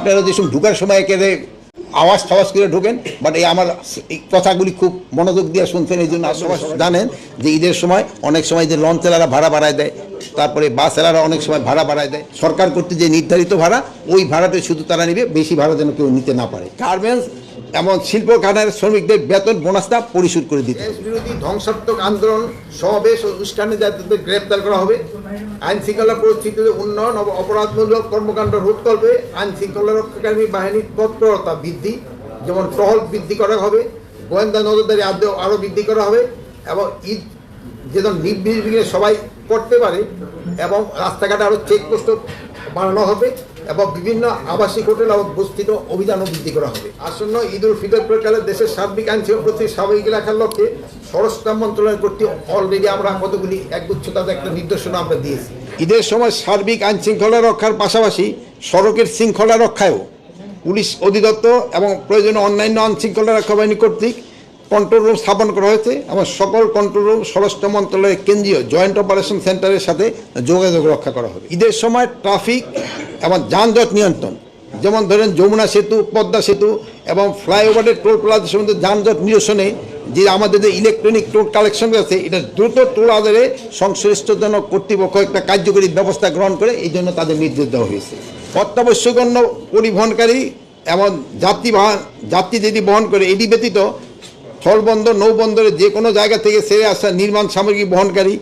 আপনারা যেসব ঢুকার সময় কেঁদে আওয়াজ ফাওয়াজ করে ঢোকেন বাট এই আমার এই কথাগুলি খুব মনোযোগ দিয়ে শুনছেন, এই জন্য আশেপাশে জানেন যে ঈদের সময় অনেক সময় যে লঞ্চ এলারা ভাড়া বাড়ায় দেয়, তারপরে বাস এলারা অনেক সময় ভাড়া বাড়ায় দেয়। সরকার করতে যে নির্ধারিত ভাড়া, ওই ভাড়াতে শুধু তারা নিবে, বেশি ভাড়া যেন কেউ নিতে না পারে। গার্মেন্টস এমন শিল্প কারখানার শ্রমিকদের বেতন বোনাসটা পরিশোধ করে দিতে বিরোধী ধ্বংসাত্মক আন্দোলন, সমাবেশ অনুষ্ঠানে যাদের গ্রেপ্তার করা হবে। আইন শৃঙ্খলা পরিস্থিতিতে উন্নয়ন ও অপরাধমূলক কর্মকাণ্ড রোধ করবে। আইন শৃঙ্খলা রক্ষাকারী বাহিনীর তৎপরতা বৃদ্ধি, যেমন টহল বৃদ্ধি করা হবে, গোয়েন্দা নজরদারি আদৌ আরও বৃদ্ধি করা হবে, এবং ঈদ যেন নির্বিঘ্নে সবাই করতে পারে, এবং রাস্তাঘাটে আরও চেকপোস্ট বানানো হবে। এবং বিভিন্ন আবাসিক হোটেল এবং বস্তিত অভিযানও বৃদ্ধি করা হবে। আসন্ন ঈদ উল ফিতর প্রকালে দেশের সার্বিক আইন প্রতি স্বাভাবিক রাখার লক্ষ্যে স্বরাষ্ট্র মন্ত্রণালয় কর্তৃক অলরেডি আমরা কতগুলি একগুচ্ছ তাদের একটা নির্দেশনা আমরা দিয়েছি। ঈদের সময় সার্বিক আইন শৃঙ্খলা রক্ষার পাশাপাশি সড়কের শৃঙ্খলা রক্ষায়ও পুলিশ অধিদপ্তর এবং প্রয়োজনীয় অন্যান্য আইন শৃঙ্খলা রক্ষা বাহিনী কর্তৃক কন্ট্রোল রুম স্থাপন করা হয়েছে। এবং সকল কন্ট্রোল রুম স্বরাষ্ট্র মন্ত্রণালয়ের কেন্দ্রীয় জয়েন্ট অপারেশন সেন্টারের সাথে যোগাযোগ রক্ষা করা হবে। ঈদের সময় ট্রাফিক এবং যানজট নিয়ন্ত্রণ, যেমন ধরেন যমুনা সেতু, পদ্মা সেতু এবং ফ্লাইওভারের টোল প্লাজা সম্বন্ধে যানজট নিরসনে যে আমাদের যে ইলেকট্রনিক টোল কালেকশন আছে এটা দ্রুত টোল আদারে সংশ্লিষ্টজনক কর্তৃপক্ষ একটা কার্যকরী ব্যবস্থা গ্রহণ করে, এই জন্য তাদের নির্দেশ দেওয়া হয়েছে। অত্যাবশ্যকন্য পরিবহনকারী এবং যাত্রী যাত্রী যদি বহন করে, এটি ব্যতীত স্থলবন্দর, নৌবন্দরে যে কোনো জায়গা থেকে সেরে আসা নির্মাণ সামগ্রী বহনকারী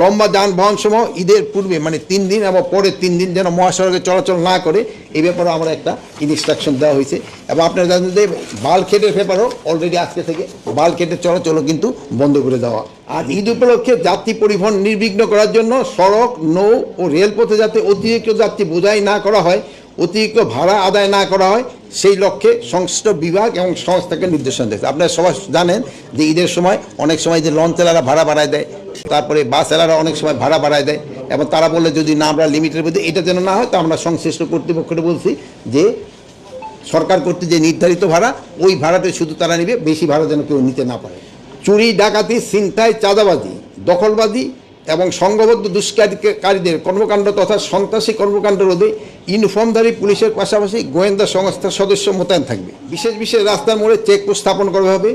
লম্বা যানবাহন সমূহ ঈদের পূর্বে মানে তিন দিন এবং পরের তিন দিন যেন মহাসড়কে চলাচল না করে, এই ব্যাপারে আমরা একটা ইনস্ট্রাকশন দেওয়া হয়েছে। এবং আপনারা জানেন যে বালখেটের ব্যাপারেও অলরেডি আজকে থেকে বালখেটের চলাচলও কিন্তু বন্ধ করে দেওয়া। আর ঈদ উপলক্ষে যাত্রী পরিবহন নির্বিঘ্ন করার জন্য সড়ক, নৌ ও রেলপথে যাতে অতিরিক্ত যাত্রী বোঝাই না করা হয় অতিরিক্ত ভাড়া আদায় না করা হয়, সেই লক্ষ্যে সংশ্লিষ্ট বিভাগ এবং সংস্থাকে নির্দেশনা দিয়েছে। আপনারা সবাই জানেন যে ঈদের সময় অনেক সময় যে লঞ্চ চালারা ভাড়া বাড়ায় দেয়, তারপরে বাস চালারা অনেক সময় ভাড়া বাড়ায় দেয় এবং তারা বললে যদি না আমরা লিমিটের মধ্যে, এটা যেন না হয়, তো আমরা সংশ্লিষ্ট কর্তৃপক্ষকে বলছি যে সরকার কর্তৃক যে নির্ধারিত ভাড়া, ওই ভাড়াতে শুধু তারা নেবে, বেশি ভাড়া যেন কেউ নিতে না পারে। চুরি, ডাকাতি, ছিনতাই, চাঁদাবাজি, দখলবাজি এবং সংঘবদ্ধ দুষ্কারীকারীদের কর্মকাণ্ড তথা সন্ত্রাসী কর্মকাণ্ড রোধে ইউনিফর্মধারী পুলিশের পাশাপাশি গোয়েন্দা সংস্থার সদস্য মোতায়েন থাকবে। বিশেষ বিশেষ রাস্তার মোড়ে চেকপোস্ট স্থাপন করা হবে।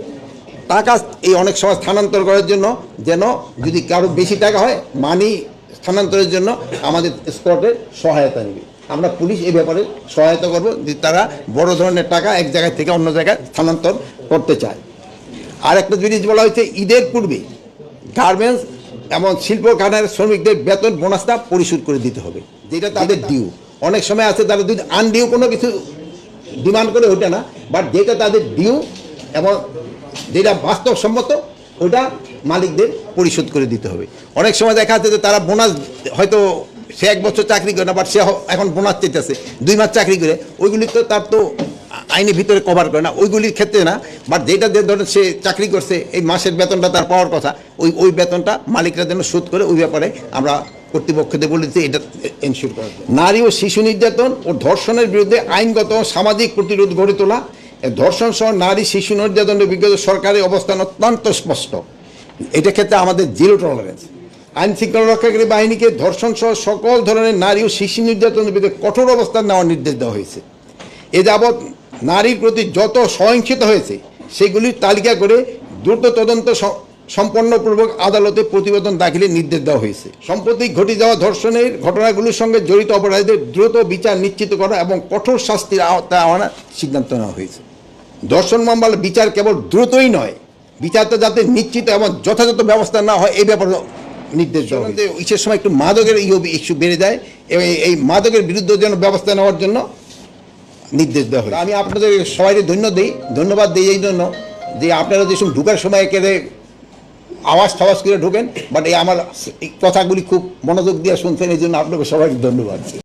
টাকা এই অনেক সময় স্থানান্তর করার জন্য যেন যদি কারও বেশি টাকা হয়, মানি স্থানান্তরের জন্য আমাদের স্পটের সহায়তা নেবে। আমরা পুলিশ এই ব্যাপারে সহায়তা করব যে তারা বড় ধরনের টাকা এক জায়গা থেকে অন্য জায়গায় স্থানান্তর করতে চায়। আর একটা জিনিস বলা হয়েছে, ঈদের পূর্বে গার্মেন্টস এমন শিল্প কারখানার শ্রমিকদের বেতন বোনাসটা পরিশোধ করে দিতে হবে যেটা তাদের ডিউ অনেক সময় আছে তারা যদি আনডিউ কোনো কিছু ডিমান্ড করে ওইটা না বাট যেটা তাদের ডিউ এবং যেটা বাস্তবসম্মত ওটা মালিকদের পরিশোধ করে দিতে হবে। অনেক সময় দেখা যাচ্ছে যে তারা বোনাস হয়তো সে এক বছর চাকরি করে না বাট সে এখন বোনাস চেতেছে দুই মাস চাকরি করে ওইগুলি তো তার তো আইনের ভিতরে কভার করে না, ওইগুলির ক্ষেত্রে না বাট যেটা যে ধরেন সে চাকরি করছে, এই মাসের বেতনটা তার পাওয়ার কথা, ওই ওই বেতনটা মালিকরা যেন শোধ করে ওই ব্যাপারে আমরা কর্তৃপক্ষদের বলেছি এটা এনশিওর জন্য। নারী ও শিশু নির্যাতন ও ধর্ষণের বিরুদ্ধে আইনগত সামাজিক প্রতিরোধ গড়ে তোলা ধর্ষণ সহ নারী শিশু নির্যাতনের বিগত সরকারের অবস্থান অত্যন্ত স্পষ্ট। এটা ক্ষেত্রে আমাদের জিরো টলারেন্স আইন শৃঙ্খলা রক্ষাকারী বাহিনীকে ধর্ষণ সহ সকল ধরনের নারী ও শিশু নির্যাতনের বিরুদ্ধে কঠোর অবস্থান নেওয়ার নির্দেশ দেওয়া হয়েছে। এ যাবৎ নারীর প্রতি যত সহিংসিত হয়েছে, সেগুলির তালিকা করে দ্রুত তদন্ত সম্পন্নপূর্বক আদালতে প্রতিবেদন দাখিলের নির্দেশ দেওয়া হয়েছে। সম্প্রতি ঘটে যাওয়া ধর্ষণের ঘটনাগুলির সঙ্গে জড়িত অপরাধীদের দ্রুত বিচার নিশ্চিত করা এবং কঠোর শাস্তির আওতায় আনার সিদ্ধান্ত নেওয়া হয়েছে। ধর্ষণ মামলার বিচার কেবল দ্রুতই নয়, বিচারটা যাতে নিশ্চিত এবং যথাযথ ব্যবস্থা না হয় এই ব্যাপারে নির্দেশ দেওয়া ইসের সময় একটু মাদকের ইস্যু বেড়ে যায়। এবং এই মাদকের বিরুদ্ধে যেন ব্যবস্থা নেওয়ার জন্য নির্দেশ দেওয়া হয়েছে। আমি আপনাদের সবাইকে ধন্য দিই, ধন্যবাদ দিই এই জন্য যে আপনারা যেসব ঢুকার সময় কেঁদে আওয়াজ টাওয়াজ করে ঢোকেন বাট এই আমার কথাগুলি খুব মনোযোগ দিয়ে শুনছেন, এই জন্য আপনাকে সবাইকে ধন্যবাদ।